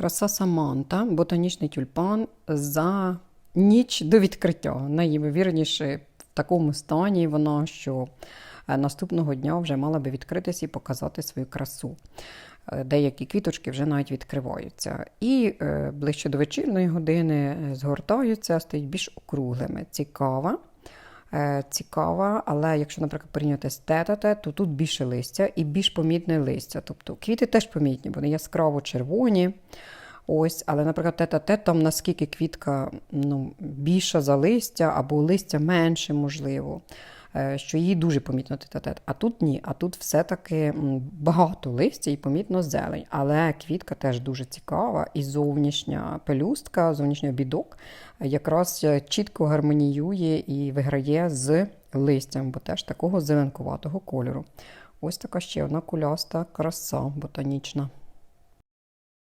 Краса Саманта, ботанічний тюльпан за ніч до відкриття. Найімовірніше в такому стані вона, що е, наступного дня вже мала би відкритися і показати свою красу. Е, Деякі квіточки вже навіть відкриваються. І е, ближче до вечірної години згортаються, стають більш округлими. Цікава. Е, Цікава, але якщо, наприклад, порівняти з тетате, то тут більше листя і більш помітне листя. Тобто квіти теж помітні, вони яскраво червоні. Ось, але, наприклад, тета-те, там наскільки квітка ну, більша за листя, або листя менше, можливо, що її дуже помітно тет-а-тет. А тут ні, а тут все-таки багато листя і помітно зелень. Але квітка теж дуже цікава, і зовнішня пелюстка, зовнішній обідок е, якраз е, чітко гармоніює і виграє з листям, бо теж такого зеленкуватого кольору. Ось така ще одна куляста краса ботанічна.